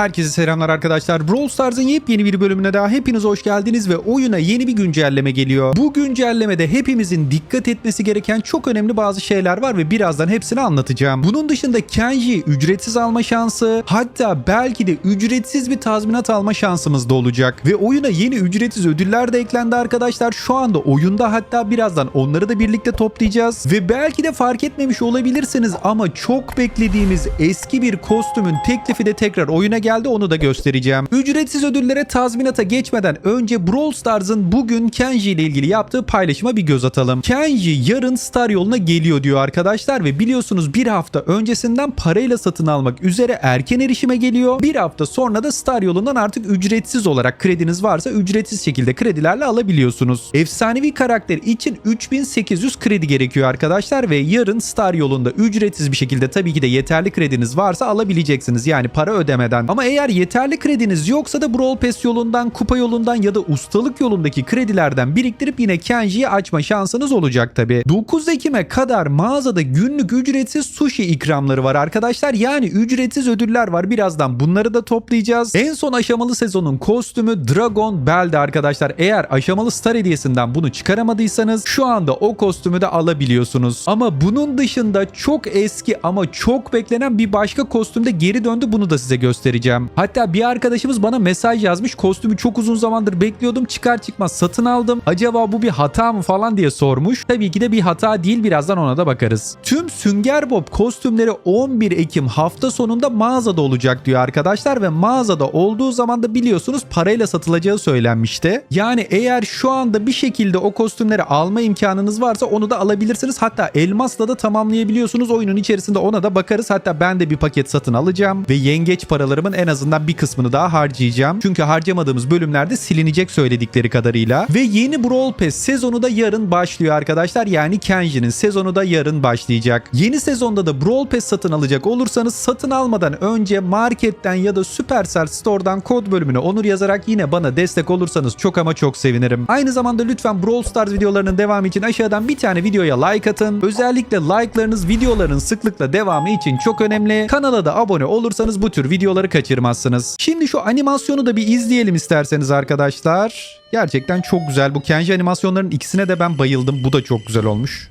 Herkese selamlar arkadaşlar. Brawl Stars'ın yepyeni bir bölümüne daha hepiniz hoş geldiniz ve oyuna yeni bir güncelleme geliyor. Bu güncellemede hepimizin dikkat etmesi gereken çok önemli bazı şeyler var ve birazdan hepsini anlatacağım. Bunun dışında Kenji'yi ücretsiz alma şansı, hatta belki de ücretsiz bir tazminat alma şansımız da olacak. Ve oyuna yeni ücretsiz ödüller de eklendi arkadaşlar. Şu anda oyunda hatta birazdan onları da birlikte toplayacağız. Ve belki de fark etmemiş olabilirsiniz ama çok beklediğimiz eski bir kostümün teklifi de tekrar oyuna geldi onu da göstereceğim. Ücretsiz ödüllere tazminata geçmeden önce Brawl Stars'ın bugün Kenji ile ilgili yaptığı paylaşıma bir göz atalım. Kenji yarın Star yoluna geliyor diyor arkadaşlar ve biliyorsunuz bir hafta öncesinden parayla satın almak üzere erken erişime geliyor. Bir hafta sonra da Star yolundan artık ücretsiz olarak krediniz varsa ücretsiz şekilde kredilerle alabiliyorsunuz. Efsanevi karakter için 3800 kredi gerekiyor arkadaşlar ve yarın Star yolunda ücretsiz bir şekilde tabii ki de yeterli krediniz varsa alabileceksiniz. Yani para ödemeden. Ama eğer yeterli krediniz yoksa da Brawl Pass yolundan, kupa yolundan ya da ustalık yolundaki kredilerden biriktirip yine Kenji'yi açma şansınız olacak tabii. 9 Ekim'e kadar mağazada günlük ücretsiz sushi ikramları var arkadaşlar. Yani ücretsiz ödüller var. Birazdan bunları da toplayacağız. En son aşamalı sezonun kostümü Dragon Bell'de arkadaşlar. Eğer aşamalı star hediyesinden bunu çıkaramadıysanız şu anda o kostümü de alabiliyorsunuz. Ama bunun dışında çok eski ama çok beklenen bir başka kostüm de geri döndü. Bunu da size göstereceğim. Hatta bir arkadaşımız bana mesaj yazmış. Kostümü çok uzun zamandır bekliyordum. Çıkar çıkmaz satın aldım. Acaba bu bir hata mı falan diye sormuş. Tabii ki de bir hata değil. Birazdan ona da bakarız. Tüm Sünger Bob kostümleri 11 Ekim hafta sonunda mağazada olacak diyor arkadaşlar ve mağazada olduğu zaman da biliyorsunuz parayla satılacağı söylenmişti. Yani eğer şu anda bir şekilde o kostümleri alma imkanınız varsa onu da alabilirsiniz. Hatta elmasla da tamamlayabiliyorsunuz. Oyunun içerisinde ona da bakarız. Hatta ben de bir paket satın alacağım ve yengeç paralarımın en azından bir kısmını daha harcayacağım. Çünkü harcamadığımız bölümlerde silinecek söyledikleri kadarıyla. Ve yeni Brawl Pass sezonu da yarın başlıyor arkadaşlar. Yani Kenji'nin sezonu da yarın başlayacak. Yeni sezonda da Brawl Pass satın alacak olursanız satın almadan önce marketten ya da Supercell Store'dan kod bölümüne onur yazarak yine bana destek olursanız çok ama çok sevinirim. Aynı zamanda lütfen Brawl Stars videolarının devamı için aşağıdan bir tane videoya like atın. Özellikle like'larınız videoların sıklıkla devamı için çok önemli. Kanala da abone olursanız bu tür videoları kaçırmazsınız. Şimdi şu animasyonu da bir izleyelim isterseniz arkadaşlar. Gerçekten çok güzel. Bu Kenji animasyonlarının ikisine de ben bayıldım. Bu da çok güzel olmuş.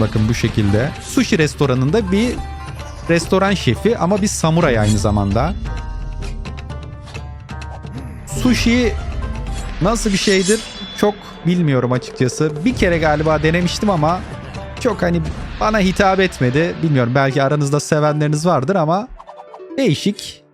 Bakın bu şekilde. Sushi restoranında bir restoran şefi ama bir samuray aynı zamanda. Sushi nasıl bir şeydir çok bilmiyorum açıkçası. Bir kere galiba denemiştim ama çok hani bana hitap etmedi. Bilmiyorum belki aranızda sevenleriniz vardır ama değişik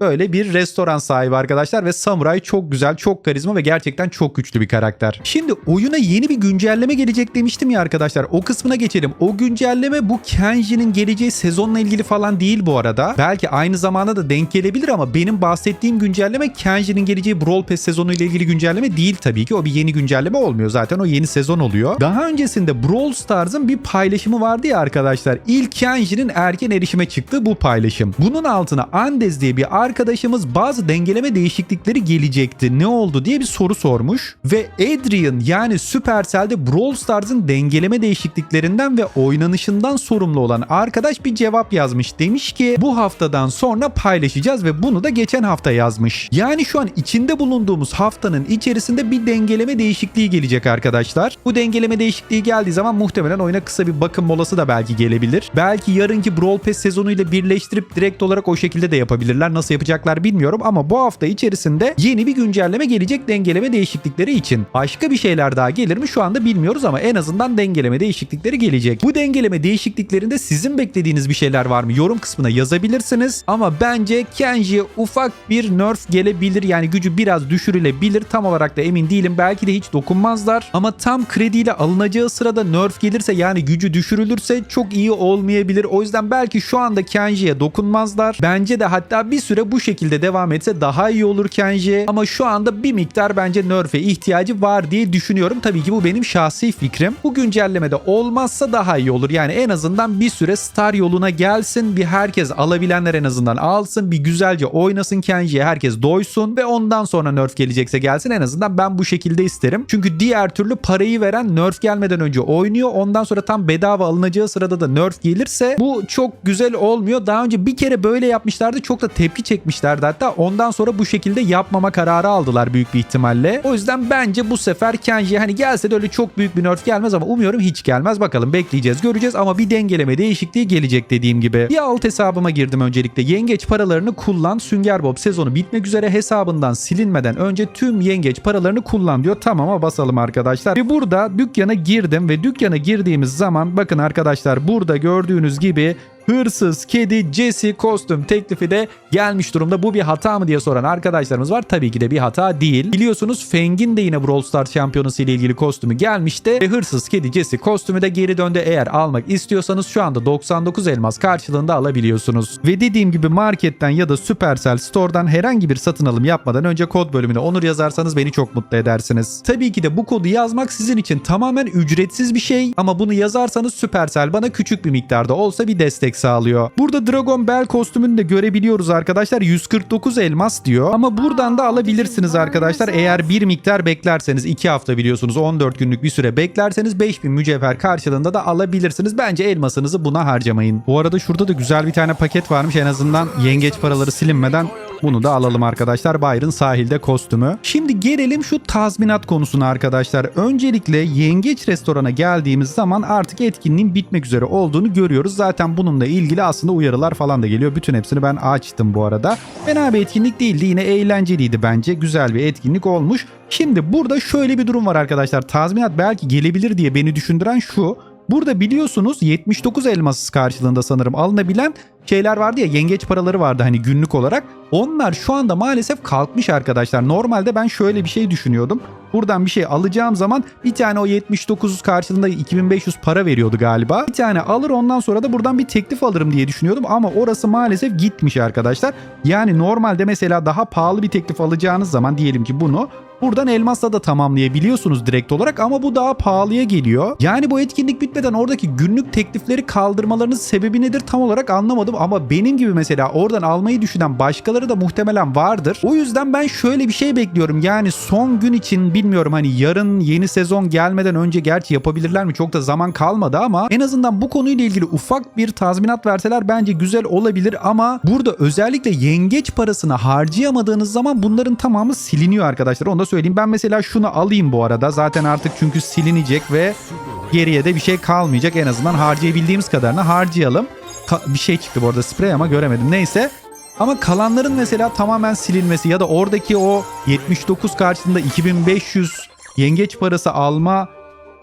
böyle bir restoran sahibi arkadaşlar ve Samuray çok güzel, çok karizma ve gerçekten çok güçlü bir karakter. Şimdi oyuna yeni bir güncelleme gelecek demiştim ya arkadaşlar. O kısmına geçelim. O güncelleme bu Kenji'nin geleceği sezonla ilgili falan değil bu arada. Belki aynı zamana da denk gelebilir ama benim bahsettiğim güncelleme Kenji'nin geleceği Brawl Pass sezonu ile ilgili güncelleme değil tabii ki. O bir yeni güncelleme olmuyor. Zaten o yeni sezon oluyor. Daha öncesinde Brawl Stars'ın bir paylaşımı vardı ya arkadaşlar. İlk Kenji'nin erken erişime çıktığı bu paylaşım. Bunun altına Andes diye bir arkadaşımız bazı dengeleme değişiklikleri gelecekti. Ne oldu diye bir soru sormuş. Ve Adrian yani Supercell'de Brawl Stars'ın dengeleme değişikliklerinden ve oynanışından sorumlu olan arkadaş bir cevap yazmış. Demiş ki bu haftadan sonra paylaşacağız ve bunu da geçen hafta yazmış. Yani şu an içinde bulunduğumuz haftanın içerisinde bir dengeleme değişikliği gelecek arkadaşlar. Bu dengeleme değişikliği geldiği zaman muhtemelen oyuna kısa bir bakım molası da belki gelebilir. Belki yarınki Brawl Pass sezonuyla birleştirip direkt olarak o şekilde de yapabilirler. Nasıl yapacaklar bilmiyorum ama bu hafta içerisinde yeni bir güncelleme gelecek dengeleme değişiklikleri için. Başka bir şeyler daha gelir mi şu anda bilmiyoruz ama en azından dengeleme değişiklikleri gelecek. Bu dengeleme değişikliklerinde sizin beklediğiniz bir şeyler var mı? Yorum kısmına yazabilirsiniz ama bence Kenji'ye ufak bir nerf gelebilir. Yani gücü biraz düşürülebilir. Tam olarak da emin değilim. Belki de hiç dokunmazlar ama tam krediyle alınacağı sırada nerf gelirse yani gücü düşürülürse çok iyi olmayabilir. O yüzden belki şu anda Kenji'ye dokunmazlar. Bence de hatta bir süre bu şekilde devam etse daha iyi olur Kenji. Ama şu anda bir miktar bence nerf'e ihtiyacı var diye düşünüyorum. Tabii ki bu benim şahsi fikrim. Bu güncellemede olmazsa daha iyi olur. Yani en azından bir süre Star yoluna gelsin. Bir herkes alabilenler en azından alsın. Bir güzelce oynasın Kenji'ye herkes doysun ve ondan sonra nerf gelecekse gelsin. En azından ben bu şekilde isterim. Çünkü diğer türlü parayı veren nerf gelmeden önce oynuyor. Ondan sonra tam bedava alınacağı sırada da nerf gelirse bu çok güzel olmuyor. Daha önce bir kere böyle yapmışlardı. Çok da tepki çekmişlerdi hatta. Ondan sonra bu şekilde yapmama kararı aldılar büyük bir ihtimalle. O yüzden bence bu sefer Kenji hani gelse de öyle çok büyük bir nerf gelmez ama umuyorum hiç gelmez. Bakalım bekleyeceğiz göreceğiz ama bir dengeleme değişikliği gelecek dediğim gibi. Bir alt hesabıma girdim öncelikle. Yengeç paralarını kullan. Sünger Bob sezonu bitmek üzere hesabından silinmeden önce tüm yengeç paralarını kullan diyor. Tamama basalım arkadaşlar. Ve burada dükkana girdim ve dükkana girdiğimiz zaman bakın arkadaşlar burada gördüğünüz gibi hırsız kedi Jesse kostüm teklifi de gelmiş durumda. Bu bir hata mı diye soran arkadaşlarımız var. Tabii ki de bir hata değil. Biliyorsunuz Feng'in de yine Brawl Stars şampiyonası ile ilgili kostümü gelmişti. Ve hırsız kedi Jesse kostümü de geri döndü. Eğer almak istiyorsanız şu anda 99 elmas karşılığında alabiliyorsunuz. Ve dediğim gibi marketten ya da Supercell Store'dan herhangi bir satın alım yapmadan önce kod bölümüne onur yazarsanız beni çok mutlu edersiniz. Tabii ki de bu kodu yazmak sizin için tamamen ücretsiz bir şey ama bunu yazarsanız Supercell bana küçük bir miktarda olsa bir destek sağlıyor. Burada Dragon Bell kostümünü de görebiliyoruz arkadaşlar. 149 elmas diyor. Ama buradan da alabilirsiniz arkadaşlar. Eğer bir miktar beklerseniz 2 hafta biliyorsunuz 14 günlük bir süre beklerseniz 5000 mücevher karşılığında da alabilirsiniz. Bence elmasınızı buna harcamayın. Bu arada şurada da güzel bir tane paket varmış. En azından yengeç paraları silinmeden bunu da alalım arkadaşlar. Byron sahilde kostümü. Şimdi gelelim şu tazminat konusuna arkadaşlar. Öncelikle Yengeç restorana geldiğimiz zaman artık etkinliğin bitmek üzere olduğunu görüyoruz. Zaten bununla ilgili aslında uyarılar falan da geliyor. Bütün hepsini ben açtım bu arada. Fena bir etkinlik değildi. Yine eğlenceliydi bence. Güzel bir etkinlik olmuş. Şimdi burada şöyle bir durum var arkadaşlar. Tazminat belki gelebilir diye beni düşündüren şu. Burada biliyorsunuz 79 elmas karşılığında sanırım alınabilen şeyler vardı ya yengeç paraları vardı hani günlük olarak. Onlar şu anda maalesef kalkmış arkadaşlar. Normalde ben şöyle bir şey düşünüyordum. Buradan bir şey alacağım zaman bir tane o 79 karşılığında 2500 para veriyordu galiba. Bir tane alır ondan sonra da buradan bir teklif alırım diye düşünüyordum ama orası maalesef gitmiş arkadaşlar. Yani normalde mesela daha pahalı bir teklif alacağınız zaman diyelim ki bunu Buradan elmasla da tamamlayabiliyorsunuz direkt olarak ama bu daha pahalıya geliyor. Yani bu etkinlik bitmeden oradaki günlük teklifleri kaldırmalarının sebebi nedir tam olarak anlamadım ama benim gibi mesela oradan almayı düşünen başkaları da muhtemelen vardır. O yüzden ben şöyle bir şey bekliyorum. Yani son gün için bilmiyorum hani yarın yeni sezon gelmeden önce gerçi yapabilirler mi çok da zaman kalmadı ama en azından bu konuyla ilgili ufak bir tazminat verseler bence güzel olabilir ama burada özellikle yengeç parasını harcayamadığınız zaman bunların tamamı siliniyor arkadaşlar. Onu da söyleyeyim. Ben mesela şunu alayım bu arada. Zaten artık çünkü silinecek ve geriye de bir şey kalmayacak. En azından harcayabildiğimiz kadarını harcayalım. Bir şey çıktı bu arada sprey ama göremedim. Neyse. Ama kalanların mesela tamamen silinmesi ya da oradaki o 79 karşısında 2500 yengeç parası alma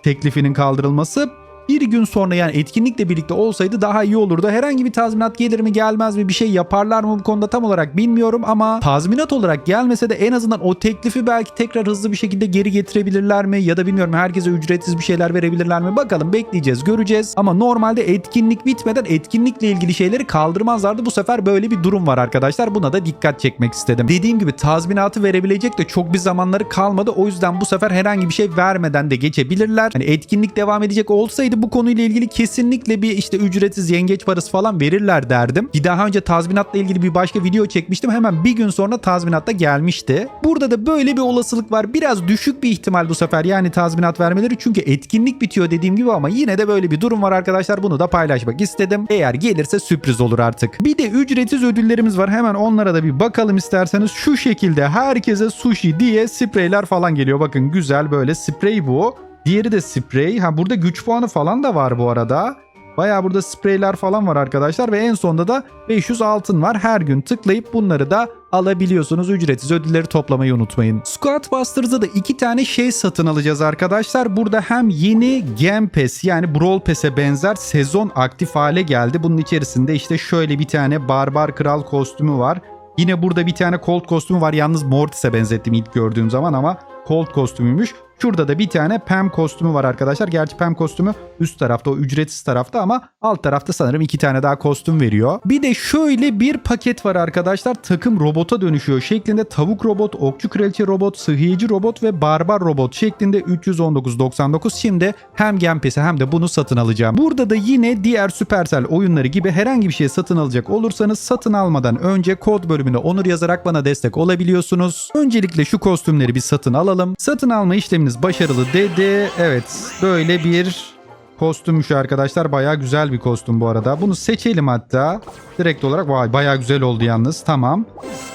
teklifinin kaldırılması bir gün sonra yani etkinlikle birlikte olsaydı daha iyi olurdu. Herhangi bir tazminat gelir mi gelmez mi bir şey yaparlar mı bu konuda tam olarak bilmiyorum ama tazminat olarak gelmese de en azından o teklifi belki tekrar hızlı bir şekilde geri getirebilirler mi ya da bilmiyorum herkese ücretsiz bir şeyler verebilirler mi bakalım bekleyeceğiz göreceğiz ama normalde etkinlik bitmeden etkinlikle ilgili şeyleri kaldırmazlardı bu sefer böyle bir durum var arkadaşlar buna da dikkat çekmek istedim. Dediğim gibi tazminatı verebilecek de çok bir zamanları kalmadı o yüzden bu sefer herhangi bir şey vermeden de geçebilirler. Hani etkinlik devam edecek olsaydı bu konuyla ilgili kesinlikle bir işte ücretsiz yengeç parası falan verirler derdim. Ki daha önce tazminatla ilgili bir başka video çekmiştim. Hemen bir gün sonra tazminat da gelmişti. Burada da böyle bir olasılık var. Biraz düşük bir ihtimal bu sefer yani tazminat vermeleri. Çünkü etkinlik bitiyor dediğim gibi ama yine de böyle bir durum var arkadaşlar. Bunu da paylaşmak istedim. Eğer gelirse sürpriz olur artık. Bir de ücretsiz ödüllerimiz var. Hemen onlara da bir bakalım isterseniz. Şu şekilde herkese sushi diye spreyler falan geliyor. Bakın güzel böyle sprey bu. Diğeri de sprey. Ha burada güç puanı falan da var bu arada. Baya burada spreyler falan var arkadaşlar ve en sonda da 500 altın var. Her gün tıklayıp bunları da alabiliyorsunuz. Ücretsiz ödülleri toplamayı unutmayın. Squad Busters'da da iki tane şey satın alacağız arkadaşlar. Burada hem yeni Game Pass yani Brawl Pass'e benzer sezon aktif hale geldi. Bunun içerisinde işte şöyle bir tane Barbar Kral kostümü var. Yine burada bir tane Colt kostümü var. Yalnız Mortis'e benzettim ilk gördüğüm zaman ama Colt kostümüymüş. Şurada da bir tane Pam kostümü var arkadaşlar. Gerçi Pam kostümü üst tarafta o ücretsiz tarafta ama alt tarafta sanırım iki tane daha kostüm veriyor. Bir de şöyle bir paket var arkadaşlar. Takım robota dönüşüyor şeklinde tavuk robot, okçu kraliçe robot, sıhhiyeci robot ve barbar robot şeklinde 319.99. Şimdi hem Game Pass'i hem de bunu satın alacağım. Burada da yine diğer Supercell oyunları gibi herhangi bir şey satın alacak olursanız satın almadan önce kod bölümüne onur yazarak bana destek olabiliyorsunuz. Öncelikle şu kostümleri bir satın alalım. Satın alma işleminiz başarılı dedi. Evet böyle bir kostümmüş arkadaşlar. Baya güzel bir kostüm bu arada. Bunu seçelim hatta. Direkt olarak vay baya güzel oldu yalnız. Tamam.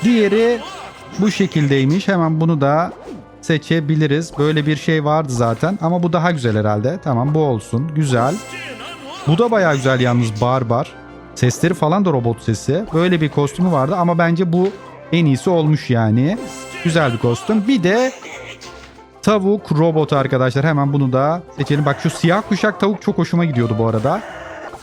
Diğeri bu şekildeymiş. Hemen bunu da seçebiliriz. Böyle bir şey vardı zaten ama bu daha güzel herhalde. Tamam bu olsun. Güzel. Bu da baya güzel yalnız barbar. Sesleri falan da robot sesi. Böyle bir kostümü vardı ama bence bu en iyisi olmuş yani. Güzel bir kostüm. Bir de tavuk robot arkadaşlar. Hemen bunu da seçelim. Bak şu siyah kuşak tavuk çok hoşuma gidiyordu bu arada.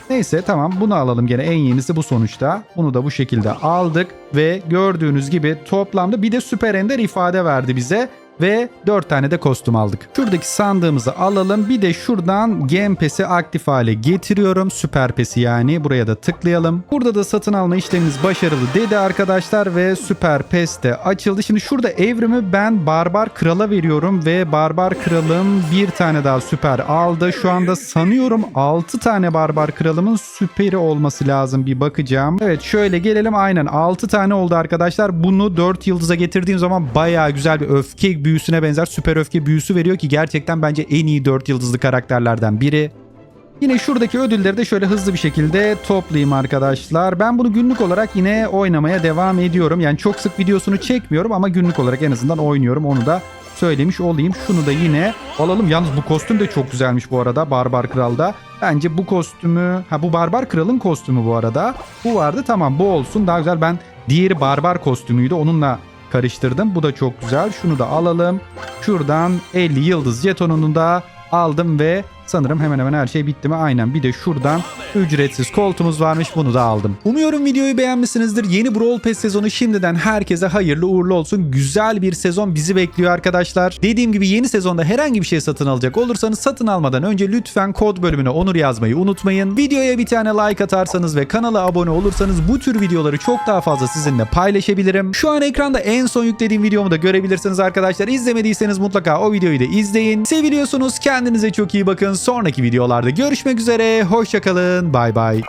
Neyse tamam bunu alalım gene en yenisi bu sonuçta. Bunu da bu şekilde aldık ve gördüğünüz gibi toplamda bir de süper ender ifade verdi bize. Ve 4 tane de kostüm aldık. Şuradaki sandığımızı alalım. Bir de şuradan Game Pass'i aktif hale getiriyorum. Süper Pass'i yani. Buraya da tıklayalım. Burada da satın alma işlemimiz başarılı dedi arkadaşlar. Ve Süper Pass de açıldı. Şimdi şurada evrimi ben Barbar Kral'a veriyorum. Ve Barbar Kral'ım bir tane daha süper aldı. Şu anda sanıyorum 6 tane Barbar Kral'ımın süperi olması lazım. Bir bakacağım. Evet şöyle gelelim. Aynen 6 tane oldu arkadaşlar. Bunu 4 yıldıza getirdiğim zaman bayağı güzel bir öfke büyüsüne benzer süper öfke büyüsü veriyor ki gerçekten bence en iyi 4 yıldızlı karakterlerden biri. Yine şuradaki ödülleri de şöyle hızlı bir şekilde toplayayım arkadaşlar. Ben bunu günlük olarak yine oynamaya devam ediyorum. Yani çok sık videosunu çekmiyorum ama günlük olarak en azından oynuyorum. Onu da söylemiş olayım. Şunu da yine alalım. Yalnız bu kostüm de çok güzelmiş bu arada Barbar Kral'da. Bence bu kostümü... Ha bu Barbar Kral'ın kostümü bu arada. Bu vardı tamam bu olsun. Daha güzel ben diğeri Barbar kostümüydü. Onunla karıştırdım. Bu da çok güzel. Şunu da alalım. Şuradan 50 yıldız jetonunu da aldım ve sanırım hemen hemen her şey bitti mi? Aynen. Bir de şuradan ücretsiz koltuğumuz varmış. Bunu da aldım. Umuyorum videoyu beğenmişsinizdir. Yeni Brawl Pass sezonu şimdiden herkese hayırlı uğurlu olsun. Güzel bir sezon bizi bekliyor arkadaşlar. Dediğim gibi yeni sezonda herhangi bir şey satın alacak olursanız satın almadan önce lütfen kod bölümüne onur yazmayı unutmayın. Videoya bir tane like atarsanız ve kanala abone olursanız bu tür videoları çok daha fazla sizinle paylaşabilirim. Şu an ekranda en son yüklediğim videomu da görebilirsiniz arkadaşlar. İzlemediyseniz mutlaka o videoyu da izleyin. Seviliyorsunuz. Kendinize çok iyi bakın. Sonraki videolarda görüşmek üzere. Hoşçakalın. Bay bay.